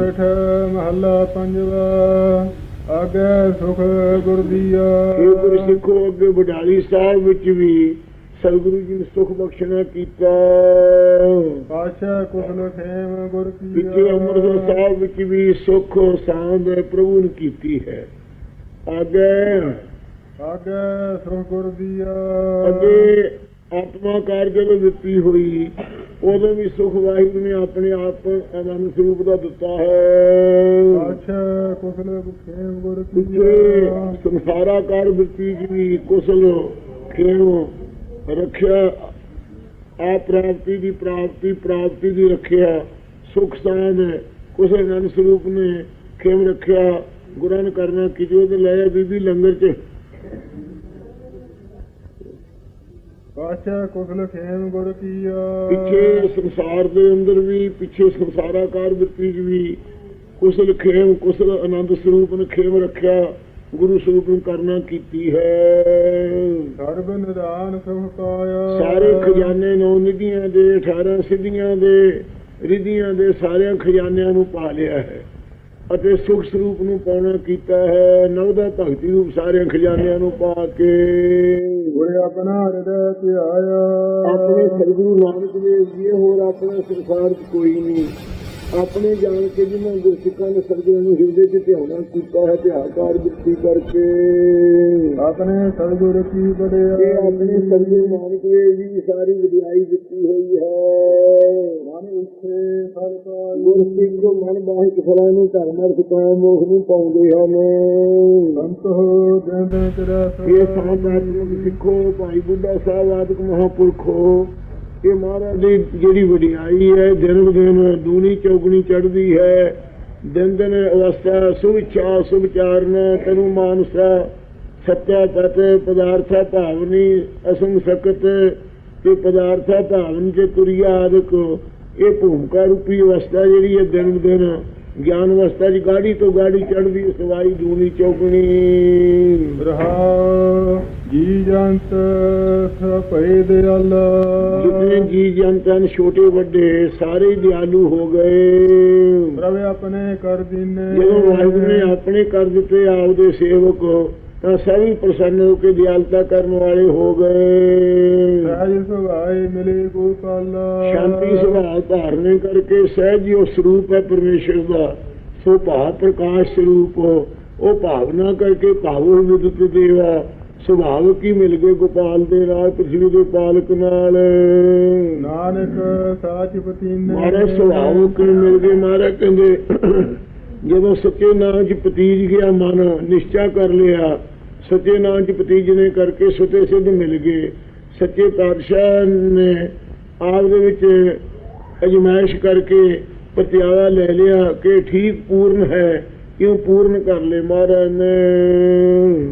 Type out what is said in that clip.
ਸੋਰਠ ਮਹੱਲਾ ਪੰਜਵਾ ਆਗੇ ਸੁਖ ਗੁਰ ਦੀਆ। ਇਹ ਗੁਰੂ ਸਿੱਖੋ ਅੱਗੇ ਵਡਾਲੀ ਸਾਹਿਬ ਵਿੱਚ ਵੀ ਸਤਿਗੁਰੂ ਜੀ ਨੇ ਸੁਖ ਬਖਸ਼ਣਾ ਕੀਤਾ। ਪਾਸ਼ਾ ਕੁਸਲ ਖੇਮ ਗੁਰ ਕੀਆ। ਪਿੱਛੇ ਅੰਮ੍ਰਿਤਸਰ ਸਾਹਿਬ ਵਿੱਚ ਵੀ ਸੁਖ ਸਾਂਦ ਪ੍ਰਭੂ ਨੇ ਕੀਤੀ ਹੈ। ਅੱਗੇ ਆਗੇ ਸੁਖ ਗੁਰ ਦੀਆ। ਅੱਗੇ ਆਤਮਾ ਕਾਰ ਜਦੋਂ ਦਿੱਤੀ ਹੋਈ ਉਦੋਂ ਵੀ ਸੁਖ ਵਾਹਿਗੁਰੂ ਨੇ ਆਪਣੇ ਆਪ ਆਨੰਦ ਸਰੂਪ ਦਾ ਦਿੱਤਾ ਹੈ। ਪਾਸ਼ਾ ਕੁਸਲ ਖੇਮ ਗੁਰ ਪਿੱਛੇ ਕੀਆ ਸੰਸਾਰਾਕਾਰ ਵ੍ਰਿਤੀ ਜੀ ਕੁਸਲ ਖੇਮ ਰੱਖਿਆ ਆ ਪ੍ਰਾਪਤੀ ਦੀ ਪ੍ਰਾਪਤੀ ਪ੍ਰਾਪਤੀ ਦੀ ਰੱਖਿਆ ਸੁਖ ਸਾਨ ਕੁਸਲ ਆਨੰਦ ਸਰੂਪ ਨੇ ਖੇਮ ਰੱਖਿਆ। ਗੁਰਾਂ ਨੇ ਕਰਨਾ ਕਿ? ਜੋ ਤੇ ਲੈ ਬੀਬੀ ਲੰਗਰ ਚ ਪਾਸ਼ਾ ਕੁਸਲ ਖੇਮ ਗੁਰ ਕੀਆ। ਪਿੱਛੇ ਸੰਸਾਰ ਦੇ ਅੰਦਰ ਵੀ ਪਿੱਛੇ ਸੰਸਾਰਾਕਾਰ ਵ੍ਰਿਤੀ ਵੀ ਕੁਸਲ ਖੇਮ ਕੁਸਲ ਆਨੰਦ ਸਰੂਪ ਨੇ ਖੇਮ ਰੱਖਿਆ ਗੁਰੂ ਸਰੂਪ ਨੂੰ ਕਰਨਾ ਕੀਤੀ ਹੈ। ਸਰਬ ਨਿਦਾਨ ਸੁਖ ਪਾਇਆ। ਸਾਰੇ ਖਜ਼ਾਨੇ ਨੌ ਨਿਧੀਆਂ ਦੇ 18 ਸਿੱਧੀਆਂ ਦੇ ਰਿਧੀਆਂ ਦੇ ਸਾਰਿਆਂ ਖਜ਼ਾਨਿਆਂ ਨੂੰ ਪਾ ਲਿਆ ਹੈ। ਅਤੇ ਸੁਖ ਸਰੂਪ ਨੂੰ ਪਾਉਣਾ ਕੀਤਾ ਹੈ। ਨਵਦਾ ਭਗਤੀ ਰੂਪ ਸਾਰਿਆਂ ਖਜ਼ਾਨਿਆਂ ਨੂੰ ਪਾ ਕੇ। ਗੁਰ ਆਪਣਾ ਹਿਰਦੈ ਧਿਆਇਆ। ਆਪਣੇ ਸਤਿਗੁਰੂ ਨਾਨਕ ਦੇਵ ਜੀ ਹੋਰ ਆਪਣੇ ਸੰਸਾਰ 'ਚ ਕੋਈ ਨਹੀਂ। ਆਪਣੇ ਜਾਣ ਕੇ ਜਿਨ੍ਹਾਂ ਗੁਰਸਿੱਖਾਂ ਨੇ ਸਰਗਿਆਂ ਨੂੰ ਹਿਰਦੇ 'ਚ ਧਿਆਉਣਾ ਕੀਤਾ ਹੈ ਧਿਆਕਾਰ ਬਿਰਤੀ ਕਰਕੇ। ਆਪਣੇ ਸਤਿਗੁਰ ਕੀ ਬੜਿਆ। ਆਪਣੇ ਸਤਿਗੁਰੂ ਨਾਨਕ ਦੇਵ ਜੀ ਸਾਰੀ ਵਿਦਿਆਈ ਦਿੱਤੀ ਹੋਈ ਹੈ। ਮਨ ਇੱਥੇ ਫਲ ਪਾਈ ਮਨ ਬਾਹਿਕ ਫਲਾਂ ਨੂੰ ਧਰਮ ਅਰਥ ਕਾਮ ਮੋਖ ਨੂੰ ਪਾਉਂਦੇ ਹਨ ਸੰਤ ਹੋ ਦਿਨ ਦਿਨ ਇਹ ਸੰਤ ਆਤਮਿਕ ਸਿੱਖੋ ਭਾਈ ਬੁੱਢਾ ਸਾਹਿਬ ਆਦਿਕ ਮਹਾਪੁਰਖੋ ਇਹ ਮਹਾਰਾਜ ਦੀ ਜਿਹੜੀ ਵਡਿਆਈ ਹੈ ਦਿਨ ਦਿਨ ਦੂਣੀ ਚੌਗਣੀ ਚੜ੍ਹਦੀ ਹੈ ਦਿਨ ਦਿਨ ਅਵਸਥਾ ਸੁਵਿਚਾ ਸੁਵਿਚਾਰਨ ਤਨੂ ਮਾਨਸਾ ਸੱਚਾ ਪਤ ਪਦਾਰਥਾ ਭਾਵਨੀ ਅਸੰਗ ਸਕਤ ਤੇ ਪਦਾਰਥਾ ਭਾਵਨ ਚ ਤੁਰਿਆ ਆਦਿਕ ਇਹ ਭੂਮਿਕਾ ਰੂਪੀ ਅਵਸਥਾ ਜਿਹੜੀ ਹੈ ਦਿਨ ਦਿਨ ਗਿਆਨ ਅਵਸਥਾ ਦੀ ਗਾੜੀ ਤੋਂ ਗਾੜੀ ਚੜ੍ਹਦੀ ਸਵਾਈ ਦੂਣੀ ਚੌਗਣੀ। ਰਹਾ ਜੀ ਜੰਤ ਸਭੇ ਦਿਆਲ। ਜਿਤਨੇ ਜੀ ਜੰਤ ਹਨ ਛੋਟੇ ਵੱਡੇ ਸਾਰੇ ਦਿਆਲੂ ਹੋ ਗਏ। ਪ੍ਰਭ ਆਪਣੇ ਕਰ ਦੀਨੇ। ਜਦੋਂ ਵਾਹਿਗੁਰੂ ਨੇ ਆਪਣੇ ਕਰ ਦਿੱਤੇ ਆਪਦੇ ਸੇਵਕ ਤਾਂ ਸਭੀ ਪ੍ਰਸੰਨ ਹੋ ਕੇ ਦਿਆਲਤਾ ਕਰਨ ਵਾਲੇ ਹੋ ਗਏ। ਸਹਿਜ ਸੁਭਾਏ ਮਿਲੇ ਗੋਪਾਲ। ਸ਼ਾਂਤੀ ਸੁਭਾਅ ਧਾਰਨੇ ਕਰਕੇ ਸਹਿਜ ਹੀ ਉਹ ਸਰੂਪ ਹੈ ਪਰਮੇਸ਼ਰ ਦਾ। ਸੋ ਭਾਵ ਪ੍ਰਕਾਸ਼ ਸਰੂਪ ਉਹ ਭਾਵਨਾ ਕਰਕੇ ਭਾਵੋ ਵਿਦਤ ਦੇਵਾ। ਸੁਭਾਵਕ ਹੀ ਮਿਲ ਗਏ ਗੋਪਾਲ ਦੇ ਨਾਲ ਪ੍ਰਿਥਵੀ ਦੇ ਪਾਲਕ ਨਾਲ? ਨਾਨਕ ਸਾਚ ਪਤੀਨੇ। ਮਹਾਰਾਜ ਸੁਭਾਵਕ ਹੀ ਮਿਲ ਗਏ? ਮਹਾਰਾਜ ਕਹਿੰਦੇ ਜਦੋਂ ਸੱਚੇ ਨਾਮ ਚ ਪਤੀਜ ਗਿਆ ਮਨ ਨਿਸ਼ਚਾ ਕਰ ਲਿਆ। ਸੱਚੇ ਨਾਮ ਚ ਪਤੀਜਨੇ ਕਰਕੇ ਸੁਤੇ ਸਿੱਧ ਮਿਲ ਗਏ। ਸੱਚੇ ਪਾਤਸ਼ਾਹ ਨੇ ਆਪ ਦੇ ਵਿੱਚ ਅਜਮਾਇਸ਼ ਕਰਕੇ ਪਤਿਆਲਾ ਲੈ ਲਿਆ ਕਿ ਠੀਕ ਪੂਰਨ ਹੈ, ਕਿਉਂ ਪੂਰਨ ਕਰ ਲੈ ਮਹਾਰਾਜ ਨੇ।